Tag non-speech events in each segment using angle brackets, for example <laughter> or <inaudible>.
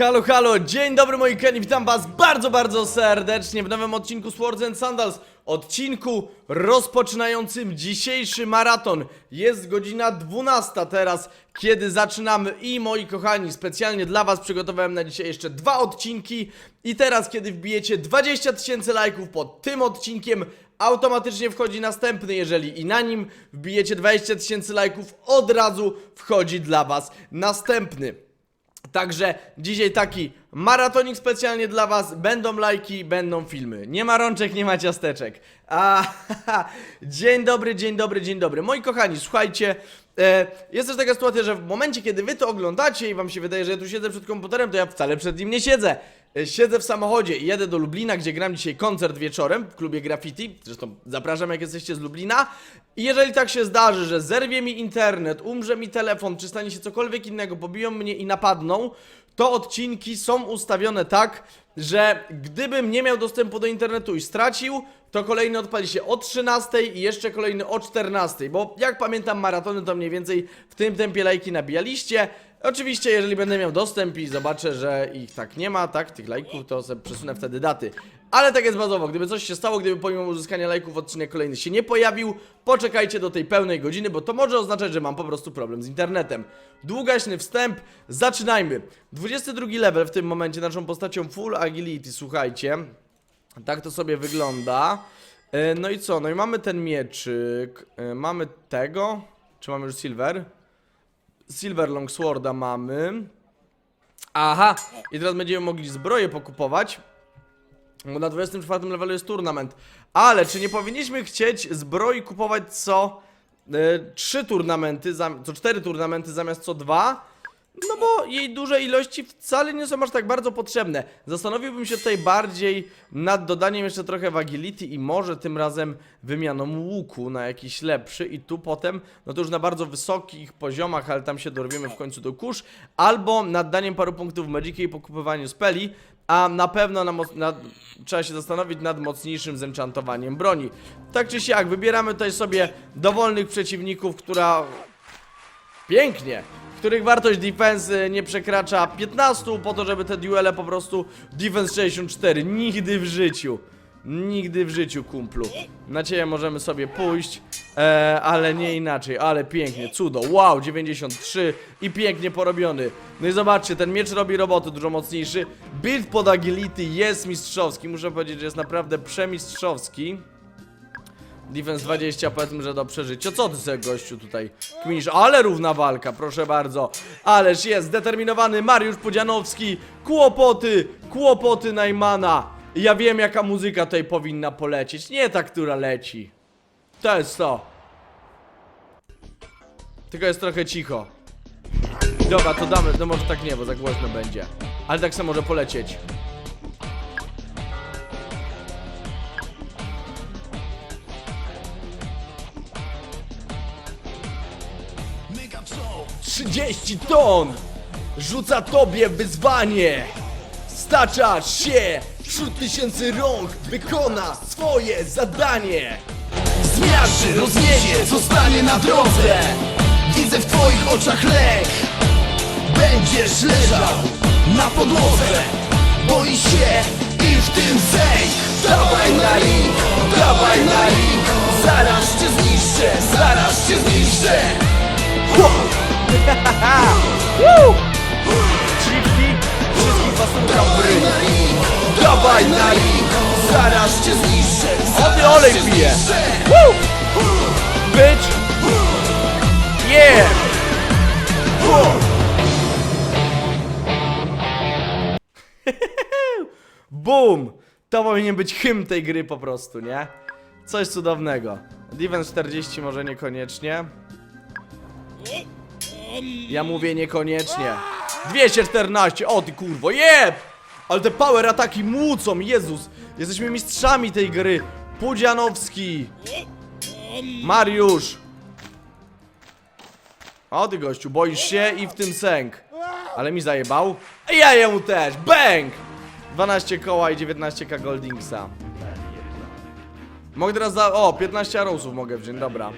Halo, halo, dzień dobry moi Kenny, witam was bardzo, bardzo serdecznie w nowym odcinku Swords and Sandals. Odcinku rozpoczynającym dzisiejszy maraton. Jest godzina 12 teraz, kiedy zaczynamy i moi kochani, specjalnie dla was przygotowałem na dzisiaj jeszcze dwa odcinki. I teraz, kiedy wbijecie 20 tysięcy lajków pod tym odcinkiem Automatycznie wchodzi następny, jeżeli i na nim wbijecie 20 tysięcy lajków, od razu wchodzi dla was następny Także dzisiaj taki maratonik specjalnie dla was. Będą lajki, będą filmy. Nie ma rączek, nie ma ciasteczek. A, <laughs> dzień dobry, dzień dobry, dzień dobry. Moi kochani, słuchajcie. E, jest też taka sytuacja, że w momencie, kiedy wy to oglądacie i wam się wydaje, że ja tu siedzę przed komputerem, to ja wcale przed nim nie siedzę. E, Siedzę w samochodzie i jedę do Lublina, gdzie gram dzisiaj koncert wieczorem w klubie Graffiti. Zresztą zapraszam, jak jesteście z Lublina. I jeżeli tak się zdarzy, że zerwie mi internet, umrze mi telefon, czy stanie się cokolwiek innego, pobiją mnie i napadną, to odcinki są ustawione tak, że gdybym nie miał dostępu do internetu i stracił, to kolejny odpali się o 13 i jeszcze kolejny o 14, bo jak pamiętam maratony to mniej więcej w tym tempie lajki nabijaliście. Oczywiście, jeżeli będę miał dostęp i zobaczę, że ich tak nie ma, tak, tych lajków, to sobie przesunę wtedy daty. Ale tak jest bazowo, gdyby coś się stało, gdyby pomimo uzyskania lajków odcinek kolejny się nie pojawił, poczekajcie do tej pełnej godziny, bo to może oznaczać, że mam po prostu problem z internetem. Długaśny wstęp, zaczynajmy. 22 level w tym momencie naszą postacią full agility, słuchajcie. Tak to sobie wygląda. E, No i co? No i mamy ten mieczyk. E, Mamy tego. Czy mamy już silver? Silver Longsworda mamy. Aha! I teraz będziemy mogli zbroję pokupować. Bo na 24 levelu jest turnament. Ale czy nie powinniśmy chcieć zbroi kupować co e, trzy turnamenty, zam- co cztery turnamenty zamiast co dwa? No bo jej duże ilości wcale nie są aż tak bardzo potrzebne. Zastanowiłbym się tutaj bardziej nad dodaniem jeszcze trochę agility i może tym razem wymianą łuku na jakiś lepszy i tu potem, no to już na bardzo wysokich poziomach, ale tam się dorwiemy w końcu do kurz, albo nad daniem paru punktów w Magicie i pokupywaniu speli, a na pewno na nad, trzeba się zastanowić nad mocniejszym zenchantowaniem broni. Tak czy siak, wybieramy tutaj sobie dowolnych przeciwników, która Pięknie! Których wartość defense y, nie przekracza 15, po to, żeby te duele po prostu defense 64. Nigdy w życiu. Nigdy w życiu, kumplu. Na ciebie możemy sobie pójść, e, ale nie inaczej. Ale pięknie, cudo. Wow, 93 i pięknie porobiony. No i zobaczcie, ten miecz robi roboty dużo mocniejszy. Build pod agility jest mistrzowski. Muszę powiedzieć, że jest naprawdę przemistrzowski. Defense 20, powiedzmy, że do przeżycia. Co ty sobie gościu tutaj kminisz? Ale równa walka, proszę bardzo. Ależ jest zdeterminowany Mariusz Pudzianowski. Kłopoty, kłopoty Najmana. Ja wiem, jaka muzyka tutaj powinna polecieć. Nie ta, która leci. To jest to. Tylko jest trochę cicho. Dobra, to damy, no może tak nie, bo za głośno będzie. Ale tak samo może polecieć. 30 ton! Rzuca tobie wyzwanie! Staczasz się! Wśród tysięcy rąk wykona swoje zadanie! Zmiażdży, rozniesie, zostanie na drodze Widzę w twoich oczach lęk Będziesz leżał na podłodze Boisz się i w tym sęk Dawaj na ring, dawaj na ring Zaraz cię zniszczę, zaraz cię zniszczę dawaj na ring Zaraz cię zniszczę, O, ty zaraz olej pije. Woo! Bitch! Yeah! Boom! To powinien być hymn tej gry po prostu, nie? Coś cudownego. Defense 40 może niekoniecznie. Ja mówię niekoniecznie. 214, o ty kurwo, jeb! Ale te power ataki młócą, Jezus! Jesteśmy mistrzami tej gry. Pudzianowski. Mariusz. O ty gościu, boisz się i w tym sęk. Ale mi zajebał. I ja jemu też, bang! 12 koła i 19k Goldingsa. Mogę teraz za... O, 15 arrowsów mogę wziąć, dobra.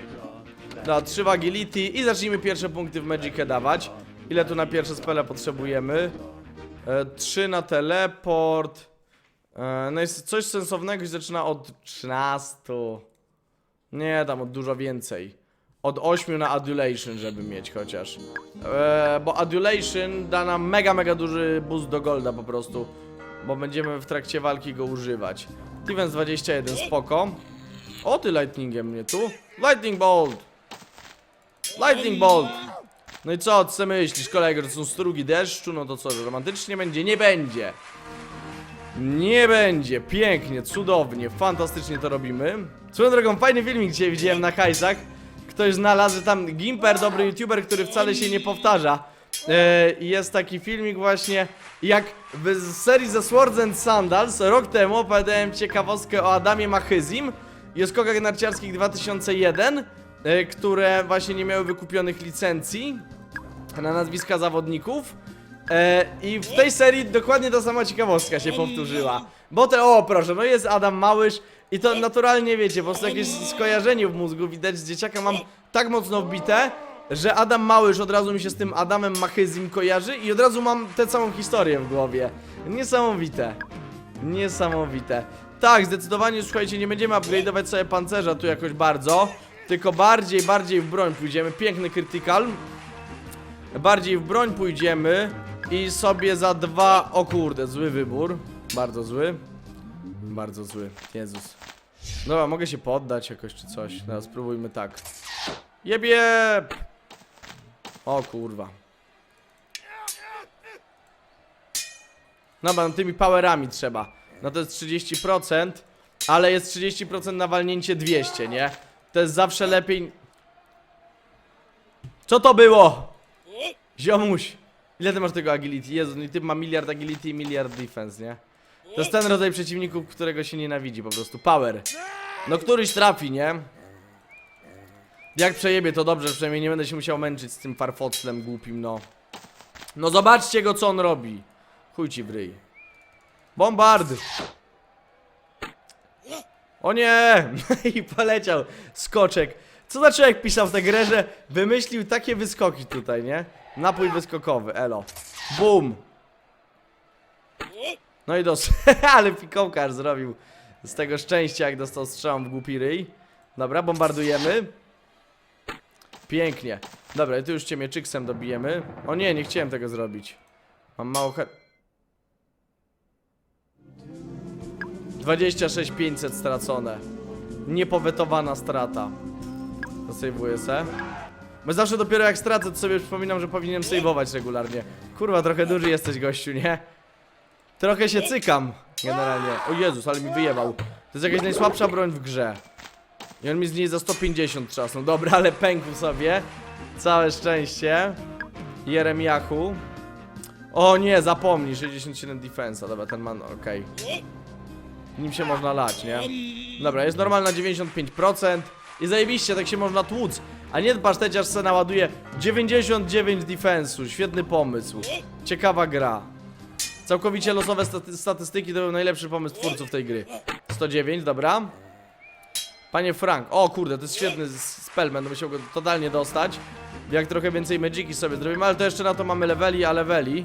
Dobra, 3 w agility i zacznijmy pierwsze punkty w Magicę dawać. Ile tu na pierwsze spele potrzebujemy? E, 3 na teleport. E, no jest coś sensownego się zaczyna od 13. Nie, tam od dużo więcej. Od 8 na adulation, żeby mieć chociaż. E, bo adulation da nam mega, mega duży boost do golda po prostu. Bo będziemy w trakcie walki go używać. Defense 21, spoko. O ty lightningiem mnie tu. Lightning bolt. Lightning bolt. No i co, co myślisz kolego, że są strugi deszczu? No to co, że romantycznie będzie? Nie będzie. Nie będzie. Pięknie, cudownie, fantastycznie to robimy. Swoją drogą, fajny filmik dzisiaj widziałem na hajsach. Ktoś znalazł tam Gimper, dobry youtuber, który wcale się nie powtarza. E, i jest taki filmik właśnie, jak w serii ze Swords and Sandals rok temu opowiadałem ciekawostkę o Adamie Machyzim i o skokach narciarskich 2001, e, które właśnie nie miały wykupionych licencji na nazwiska zawodników. E, I w tej serii dokładnie ta sama ciekawostka się powtórzyła. Bo te, o proszę, no jest Adam Małysz i to naturalnie wiecie, po prostu jakieś skojarzenie w mózgu widać z dzieciaka mam tak mocno wbite, że Adam Małysz od razu mi się z tym Adamem Machyzim kojarzy i od razu mam tę całą historię w głowie. Niesamowite. Niesamowite. Tak, zdecydowanie, słuchajcie, nie będziemy upgrade'ować sobie pancerza tu jakoś bardzo, tylko bardziej, bardziej w broń pójdziemy. Piękny critical. Bardziej w broń pójdziemy i sobie za dwa... O kurde, zły wybór. Bardzo zły. Bardzo zły. Jezus. Dobra, mogę się poddać jakoś czy coś. Teraz spróbujmy tak. Jebieb! O kurwa. Dobra, no tymi powerami trzeba. No to jest 30%, ale jest 30% na walnięcie 200, nie? To jest zawsze lepiej... Co to było? Ziomuś! Ile ty masz tego agility? Jezu, no i ty ma miliard agility i miliard defense, nie? To jest ten rodzaj przeciwników, którego się nienawidzi po prostu. Power. No któryś trafi, nie? Jak przejebie to dobrze, przynajmniej nie będę się musiał męczyć z tym farfoclem głupim, no. No zobaczcie go, co on robi. Chuj ci w ryj. Bombard! O nie! <laughs> I poleciał skoczek. Co znaczy jak pisał w tę grę, że wymyślił takie wyskoki tutaj, nie? Napój wyskokowy, elo. Bum! No i dos... <laughs> Ale fikołka aż zrobił z tego szczęścia, jak dostał strzałą w głupi ryj. Dobra, bombardujemy. Pięknie. Dobra, i tu już cię mieczyksem dobijemy. O nie, nie chciałem tego zrobić. Mam mało he... 26 500 stracone. Niepowetowana strata. Zasejwuję se. Bo zawsze dopiero jak stracę, to sobie przypominam, że powinienem sejwować regularnie. Kurwa, trochę duży jesteś gościu, nie? Trochę się cykam, generalnie. O Jezus, ale mi wyjebał. To jest jakaś najsłabsza broń w grze. I on mi z niej za 150 trzasnął. Dobra, ale pękł sobie. Całe szczęście. Jeremiachu. O nie, zapomnij, 67 defensa. Dobra, ten man, okej. Nim się można lać, nie? Dobra, jest normalna 95%. I zajebiście, tak się można tłuc. A nie paszteciarz se naładuje 99 defensu. Świetny pomysł. Ciekawa gra. Całkowicie losowe staty statystyki to był najlepszy pomysł twórców tej gry. 109, dobra. Panie Frank, o kurde, to jest świetny s- spell, będę musiał go totalnie dostać. Jak trochę więcej magiki sobie zrobimy, ale to jeszcze na to mamy leveli, a leveli.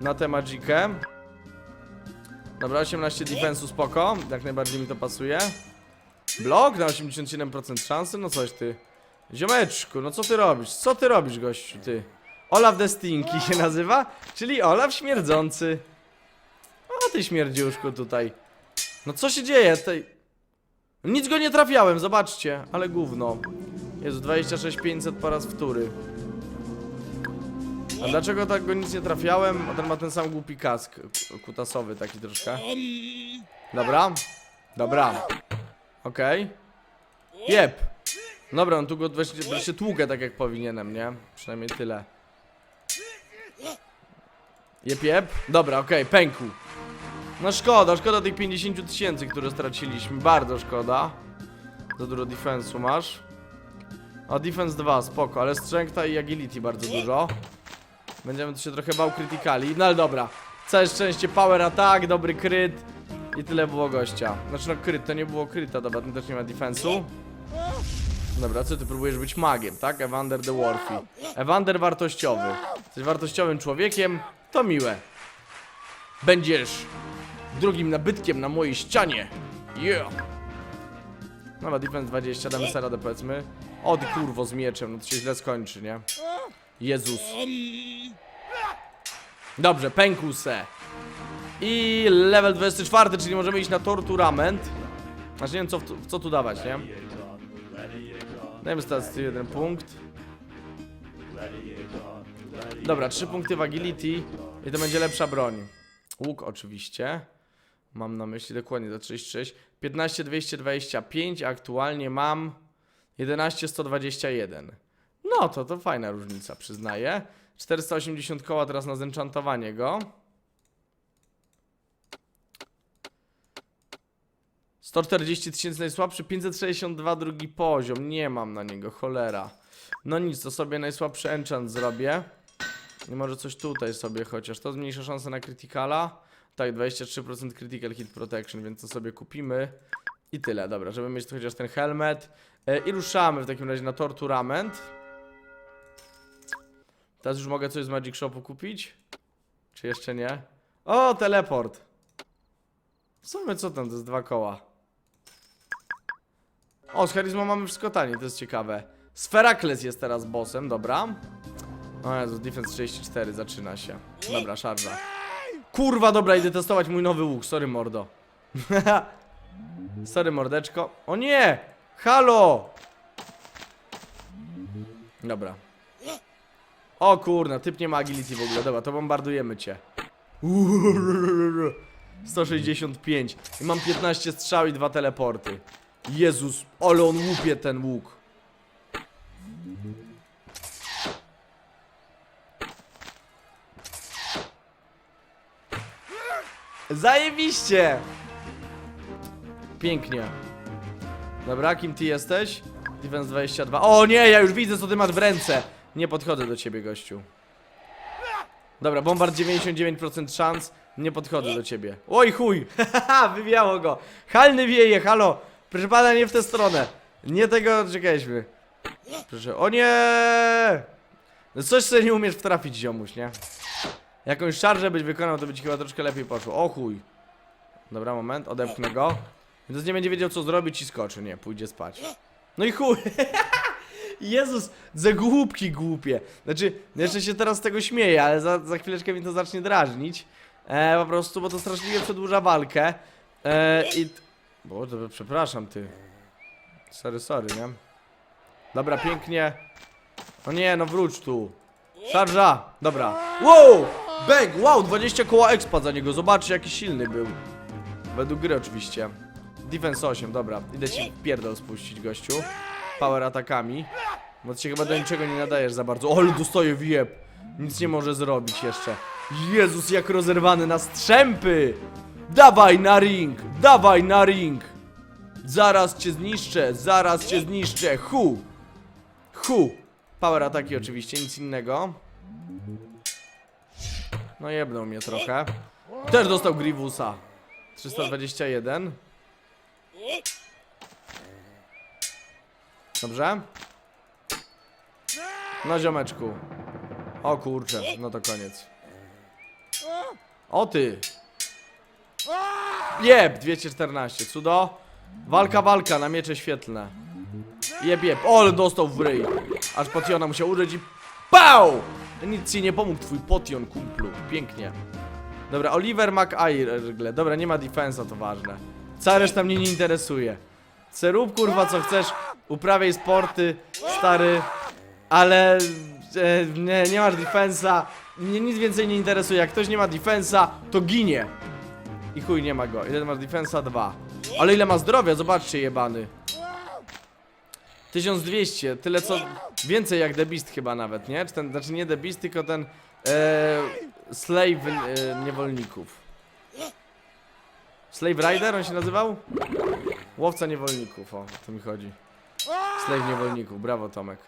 Na tę magikę. Dobra, 18 defensu spoko, jak najbardziej mi to pasuje. Blok na 87% szansy, no coś ty. Ziomeczku, no co ty robisz? Co ty robisz, gościu, ty? Olaf the Stinky się nazywa, czyli Olaf śmierdzący. O ty śmierdziuszku tutaj. No co się dzieje? Tej... Nic go nie trafiałem, zobaczcie, ale gówno. Jezu, 26 500 po raz wtóry. A dlaczego tak go nic nie trafiałem? A ten ma ten sam głupi kask kutasowy taki troszkę. Dobra. Dobra. Okej. Jep. Dobra, no tu go wreszcie, wreszcie tłukę tak jak powinienem, nie? Przynajmniej tyle. Jep, jep. Dobra, okej, pękł. No szkoda, szkoda tych 50 tysięcy, które straciliśmy. Bardzo szkoda. Za dużo defensu masz. A defense 2, spoko, ale strengtha i agility bardzo dużo. Będziemy tu się trochę bał krytykali, no ale dobra. Całe szczęście, power attack, dobry kryt. I tyle było gościa. Znaczy no kryt, to nie było kryta, dobra, ten też nie ma defensu. Dobra, co ty próbujesz być magiem, tak? Evander the Warfy. Evander wartościowy. Jesteś wartościowym człowiekiem, to miłe. będziesz drugim nabytkiem na mojej ścianie. Yeah! Nowa defense 20, damy sobie radę powiedzmy. Od kurwo z mieczem, no to się źle skończy, nie? Jezus. Dobrze, pękł se. I level 24, czyli możemy iść na torturament. Znaczy nie wiem co, w, co tu dawać, nie? Dajmy teraz jeden punkt. Dobra, trzy punkty w agility i to będzie lepsza broń. Łuk oczywiście. Mam na myśli dokładnie za 36. 15 225, aktualnie mam 11 121. No to to fajna różnica, przyznaję. 480 koła teraz na zenchantowanie go. 140 tysięcy najsłabszy, 562 drugi poziom. Nie mam na niego, cholera. No nic, to sobie najsłabszy enchant zrobię. I może coś tutaj sobie chociaż. To zmniejsza szanse na criticala. Tak, 23% critical hit protection, więc to sobie kupimy. I tyle, dobra, żeby mieć chociaż ten helmet. E, I ruszamy w takim razie na torturament. Teraz już mogę coś z Magic Shopu kupić? Czy jeszcze nie? O, teleport! W sumie co tam, to jest dwa koła. O, z charyzmą mamy wszystko taniej, to jest ciekawe. Sferakles jest teraz bossem, dobra. O Jezu, defense 34, zaczyna się. Dobra, szarża. Kurwa, dobra, idę testować mój nowy łuk, sorry mordo. <laughs> sorry mordeczko. O nie! Halo! Dobra. O kurna, typ nie ma agility w ogóle, dobra, to bombardujemy cię. 165 i mam 15 strzał i dwa teleporty. Jezus, ale on łupie ten łuk. Zajebiście! Pięknie. Dobra, kim ty jesteś? Defense 22. O nie, ja już widzę co ty masz w ręce. Nie podchodzę do ciebie, gościu. Dobra, bombard 99% szans. Nie podchodzę do ciebie. Oj chuj! <laughs> Haha, wywiało go. Halny wieje, halo. Proszę pana, nie w tę stronę. Nie tego czekaliśmy. Proszę. O nie! No coś sobie nie umiesz wtrafić, ziomuś, nie? Jakąś szarżę byś wykonał, to by ci chyba troszkę lepiej poszło. O chuj. Dobra, moment, odepchnę go. Więc nie będzie wiedział co zrobić i skoczy. Nie, pójdzie spać. No i chuj. <laughs> Jezus, ze głupki głupie. Znaczy, jeszcze się teraz z tego śmieję, ale za, za chwileczkę mi to zacznie drażnić. E, po prostu, bo to straszliwie przedłuża walkę. E, I... Boże, przepraszam ty. Sorry, sorry, nie? Dobra, pięknie. O nie, no wróć tu. Szarża! Dobra. Wow! Bang! Wow, 20 koła expa za niego. Zobaczcie, jaki silny był. Według gry oczywiście. Defense 8, dobra. Idę ci pierdol spuścić, gościu. Power atakami. Bo ty się chyba do niczego nie nadajesz za bardzo. O, ale dostaje wieb. Nic nie może zrobić jeszcze. Jezus, jak rozerwany na strzępy! Dawaj na ring! Dawaj na ring! Zaraz cię zniszczę, zaraz cię zniszczę. Hu! Hu! Power ataki oczywiście, nic innego. No jebnął mnie trochę. Też dostał Grievusa. 321. Dobrze? No ziomeczku. O kurczę, no to koniec. O ty! Jeb, 214, cudo. Walka, walka na miecze świetlne. Jeb, jeb. O, ale dostał w ryj. Aż potiona musiał użyć i PAU! Nic ci nie pomógł twój potion, kumplu. Pięknie. Dobra, Oliver McIrgle. Dobra, nie ma defensa, to ważne. Cała reszta mnie nie interesuje. Se rób kurwa co chcesz, uprawiaj sporty, stary, ale e, nie, nie masz defensa, mnie nic więcej nie interesuje. Jak ktoś nie ma defensa, to ginie. I chuj, nie ma go. Ile masz defensa? Dwa. Ale ile ma zdrowia? Zobaczcie, jebany. 1200, tyle co. Więcej jak The Beast chyba nawet, nie? Czy ten, znaczy nie The Beast, tylko ten. E, slave e, niewolników. Slave Rider on się nazywał? Łowca niewolników, o, to mi chodzi. Slave niewolników, brawo Tomek.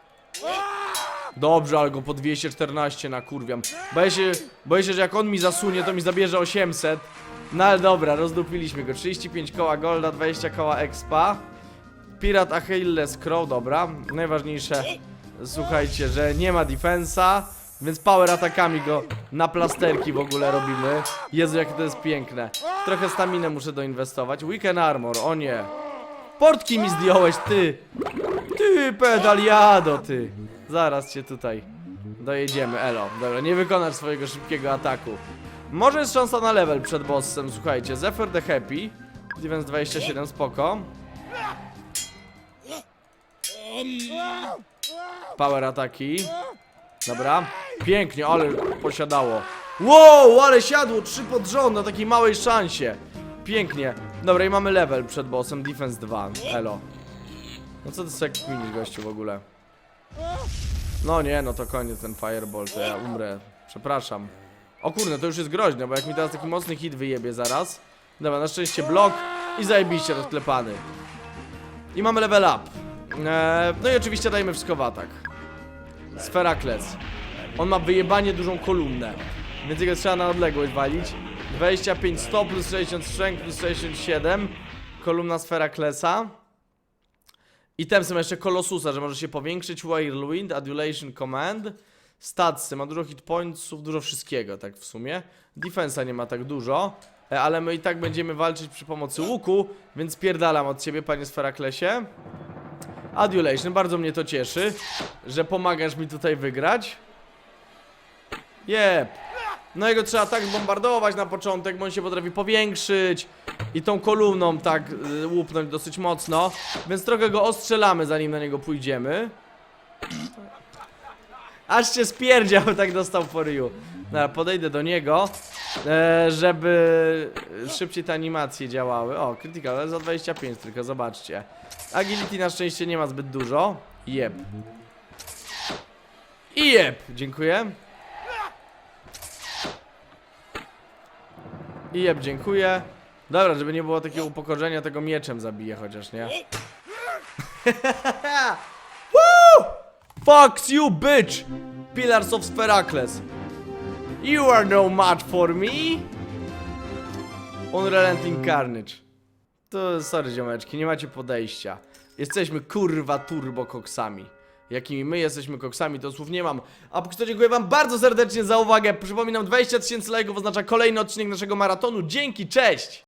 Dobrze, ale go po 214 nakurwiam. Boję się, boję się, że jak on mi zasunie, to mi zabierze 800. No ale dobra, rozdupiliśmy go. 35 koła golda, 20 koła expa. Pirat Achilles Crow, dobra. Najważniejsze, słuchajcie, że nie ma defensa. Więc power atakami go na plasterki w ogóle robimy. Jezu, jakie to jest piękne. Trochę staminę muszę doinwestować. Weekend armor, o nie. Portki mi zdjąłeś, ty. Ty, pedaliado, ty. Zaraz cię tutaj dojedziemy, elo. Dobra, nie wykonasz swojego szybkiego ataku. Może jest szansa na level przed bossem, słuchajcie. Zephyr the Happy. Defense 27, spoko. Power ataki. Dobra. Pięknie, ale posiadało. Wow, ale siadło trzy pod rząd na takiej małej szansie. Pięknie. Dobra, i mamy level przed bossem. Defense 2. Elo. No co to jest jak mini gościu w ogóle? No nie, no to koniec ten fireball, to ja umrę. Przepraszam. O kurde, to już jest groźne, bo jak mi teraz taki mocny hit wyjebie zaraz. Dobra, na szczęście blok i zajebiście rozklepany. I mamy level up. Eee, no i oczywiście dajemy wszystko w atak. Sferakles. On ma wyjebanie dużą kolumnę. Więc jego trzeba na odległość walić. 25 100 plus 60 strength plus 67. Kolumna Sferaklesa. I tem są jeszcze Kolosusa, że może się powiększyć. Whirlwind, Adulation Command. Statsy, ma dużo hit pointsów, dużo wszystkiego, tak w sumie. Defensa nie ma tak dużo. Ale my i tak będziemy walczyć przy pomocy łuku, więc pierdalam od ciebie, panie Sferaklesie. Adulation, bardzo mnie to cieszy, że pomagasz mi tutaj wygrać. Jep. No jego trzeba tak bombardować na początek, bo on się potrafi powiększyć i tą kolumną tak y, łupnąć dosyć mocno, więc trochę go ostrzelamy zanim na niego pójdziemy. Aż się spierdział, <laughs> tak dostał for you. Dobra, podejdę do niego, e, żeby szybciej te animacje działały. O, critical, ale za 25 tylko, zobaczcie. Agility na szczęście nie ma zbyt dużo. Jeb. I jeb, dziękuję. I jeb, dziękuję. Dobra, żeby nie było takiego upokorzenia, tego mieczem zabiję chociaż, nie? <laughs> Woo! Fuck you, bitch! Pillars of Sferacles. You are no match for me. Unrelenting Carnage. To sorry ziomeczki, nie macie podejścia. Jesteśmy kurwa turbo koksami. Jakimi my jesteśmy koksami, to słów nie mam. A póki co dziękuję wam bardzo serdecznie za uwagę. Przypominam, 20 tysięcy lajków oznacza kolejny odcinek naszego maratonu. Dzięki, cześć!